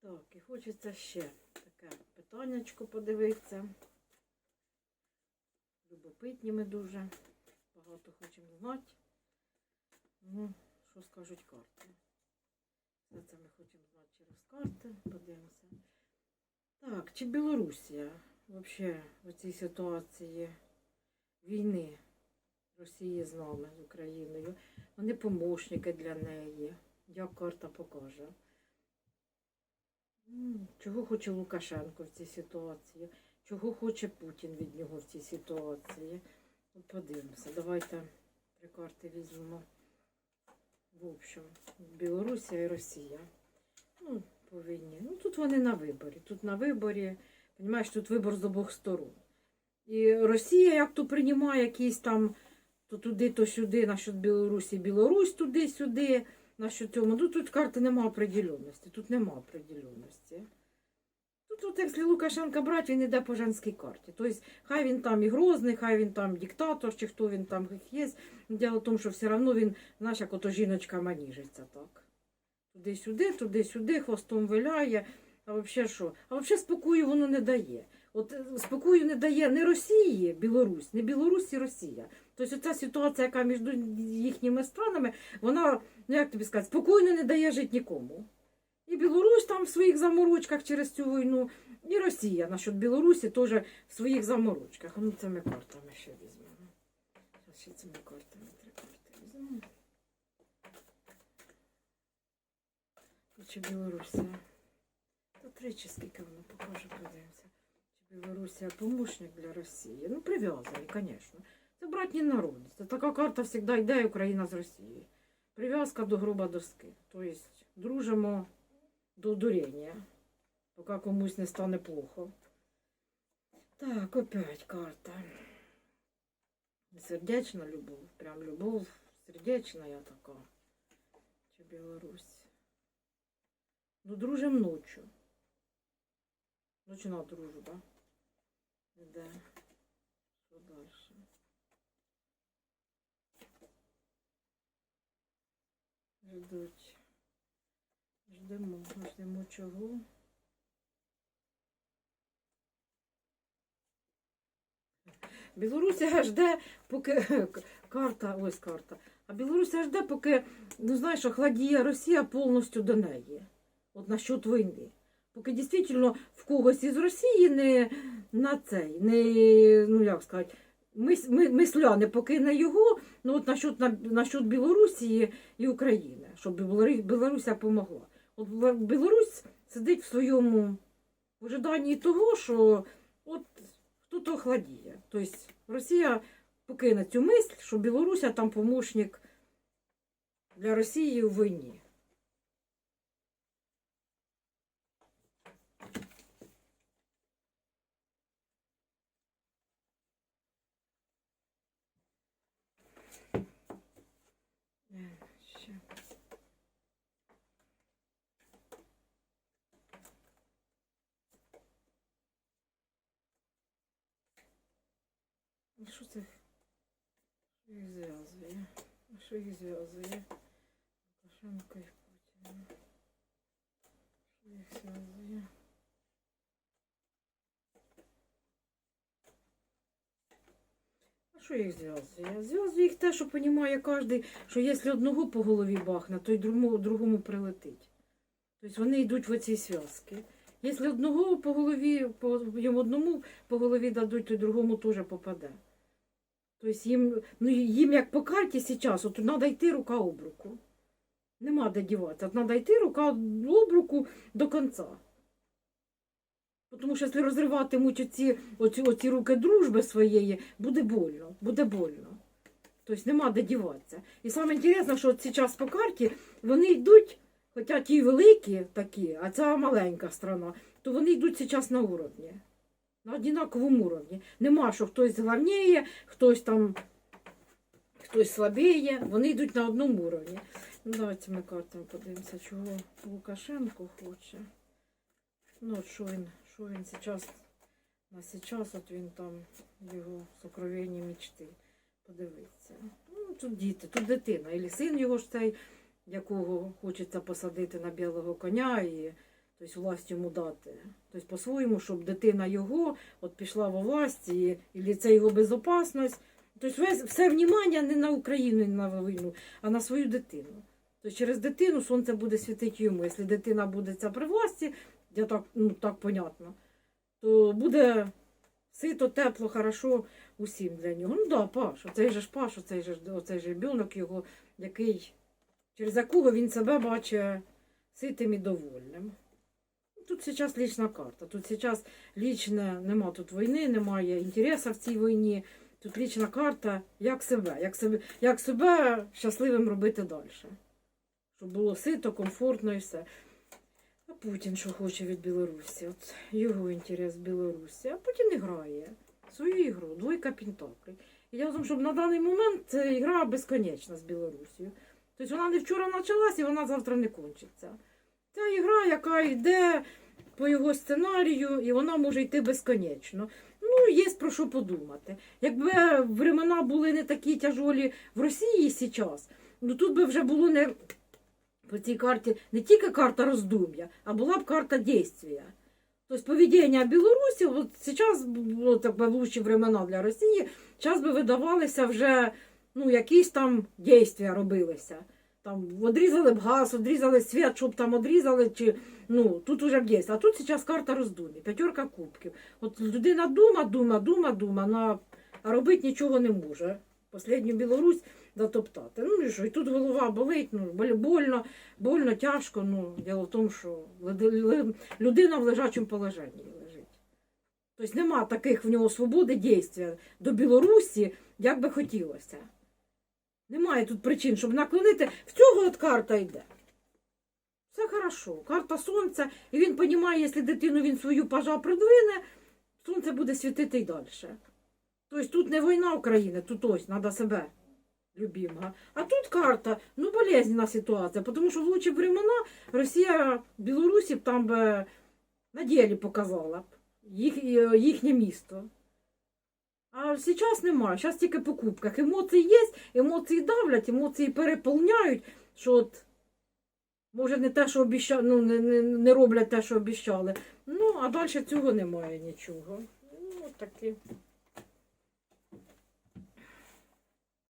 Так, і хочеться ще таке питаннячко подивитися. Любопитні ми дуже. Багато хочемо знати. Ну, що скажуть карти. Все це ми хочемо знати через карти. Подивимося. Так, чи Білорусія взагалі в цій ситуації війни Росії з нами, з Україною? Вони помощники для неї. Як карта покаже. Чого хоче Лукашенко в цій ситуації? Чого хоче Путін від нього в цій ситуації? От подивимося. Давайте три карти візьмемо. В общем, Білорусія і Росія. Ну, повинні. Ну, тут вони на виборі. Тут на виборі, розумієш, тут вибор з обох сторон. І Росія як то приймає якісь там то туди, то сюди, насчет Білорусі, Білорусь туди-сюди, насчет цьому. Ну, тут карти нема определенності, тут нема определенності. Тут, от, якщо Лукашенка брати, він іде по женській карті. Тобто, хай він там і грозний, хай він там диктатор, чи хто він там є. Діло в тому, що все одно він, знаєш, як ото жіночка маніжиться так. Туди-сюди, туди-сюди, хвостом виляє. А взагалі що? А взагалі спокою воно не дає. От е, спокою не дає не Росії, Білорусь, не Білорусь і Росія. Тобто ця ситуація, яка між їхніми странами, вона, ну як тобі сказати, спокійно не дає жити нікому. І Білорусь там в своїх заморочках через цю війну, і Росія насчет Білорусі теж в своїх заморочках. Ну, цими картами ще візьмемо. Ще цими картами три карти візьмемо. Чи Білорусія? Та три скільки воно покаже, подивимося. Білорусія помощник для Росії? Ну, прив'язаний, звісно. Це братні народи. Це така карта завжди йде Україна з Росією. Прив'язка до груба доски. Тобто дружимо до дурення, поки комусь не стане плохо. Так, опять карта. Сердечна любов. Прям любов сердечна я така. Чи Білорусь. Ну, дружим ночью. Ночна дружба. Іде. Що далі? Ждуть. Ждемо, ждемо чого. Білорусія жде, поки карта, ось карта. А Білорусія жде, поки, ну знаєш, охладіє Росія повністю до неї. От насчет війни. Поки дійсно в когось із Росії не на цей, не, ну як сказати, мис, ми, мисля не покине його, ну от насчет, на, насчет Білорусі і України, щоб Білору- Білоруся допомогла. От Білорусь сидить в своєму ожиданні того, що от хто-то охладіє. Тобто Росія покине цю мисль, що Білоруся там помощник для Росії у війні. Е, Ще. А Що це? Що їх зв'язує? Що їх зв'язує? Лукашенко і Путін. Що їх зв'язує? Що їх зв'язує? Зв'язує їх те, що розуміє кожен, що якщо одного по голові бахне, то й другому, другому прилетить. Тобто вони йдуть в оці зв'язки. Якщо одного по голові, по йому одному по голові дадуть, то другому теж попаде. Тобто їм, ну, їм як по карті зараз, от треба йти рука об руку. Нема де діватися. Треба йти рука об руку до кінця. Тому що якщо розриватимуть оці, оці, оці руки дружби своєї, буде больно, буде больно. Тобто нема де діватися. І саме що зараз по карті вони йдуть, хоча ті великі такі, а ця маленька страна, то вони йдуть зараз на уровні. На однаковому уровні. Нема, що хтось головніє, хтось там, хтось слабіє, вони йдуть на одному уровні. Ну, давайте ми картами подивимося, чого Лукашенко хоче. Ну, от що він, що він зараз, на зараз, от він там, його сокровенні мечти. Подивиться. Ну, тут діти, тут дитина. І син його ж цей, якого хочеться посадити на білого коня, і тобто власть йому дати. Тобто по-своєму, щоб дитина його от пішла во власть, і, і це його безопасність. Тобто весь, все внимання не на Україну, не на війну, а на свою дитину. Тобто через дитину сонце буде світити йому. Якщо дитина буде ця при власті, я так, ну, так понятно, то буде сито, тепло, хорошо усім для нього. Ну да, Паш, оцей же ж Паш, оцей же, оцей же ребенок його, який, через якого він себе бачить ситим і довольним. Тут зараз лічна карта. Тут зараз лічне, нема тут війни, немає інтересу в цій війні. Тут лічна карта, як себе, як себе, як себе щасливим робити далі. Щоб було сито, комфортно і все. А Путін що хоче від Білорусі? От його інтерес в Білорусі. А Путін грає свою ігру, двойка пентаклей. І я думаю, щоб на даний момент ця ігра безконечна з Білорусією. Тобто вона не вчора почалась і вона завтра не кончиться. Ця ігра, яка йде по його сценарію, і вона може йти безконечно. Ну, є про що подумати. Якби времена були не такі тяжолі в Росії зараз, ну тут би вже було не по цій карті не тільки карта роздум'я, а була б карта дійствия. Тобто поведіння Білорусі, от зараз було так лучші времена для Росії, зараз би видавалися вже ну, якісь там дійствия робилися. Там одрізали б газ, одрізали світ, щоб там одрізали, чи ну тут уже є. А тут зараз карта роздумі, п'ятерка кубків. От людина дума, дума, дума, дума, а робити нічого не може. Послідню Білорусь затоптати. Ну і що, і тут голова болить, ну больно, больно, тяжко. Ну, діло в тому, що людина в лежачому положенні лежить. Тобто нема таких в нього свободи дійства до Білорусі, як би хотілося. Немає тут причин, щоб наклонити. В цього от карта йде. Все хорошо. Карта сонця, і він розуміє, якщо дитину він свою пажа придвине, сонце буде світити й далі. Тобто тут не війна України, тут ось треба себе любимого. А тут карта, ну болезненна ситуація, тому що в лучші времена Росія Білорусі б там би на ділі показала б їх, їхнє місто. А зараз немає, зараз тільки по. Емоції є, емоції давлять, емоції переповняють, що от, може не те, що обіщали, ну, не, не, не роблять те, що обіщали. Ну, а далі цього немає нічого. Ну, от такі.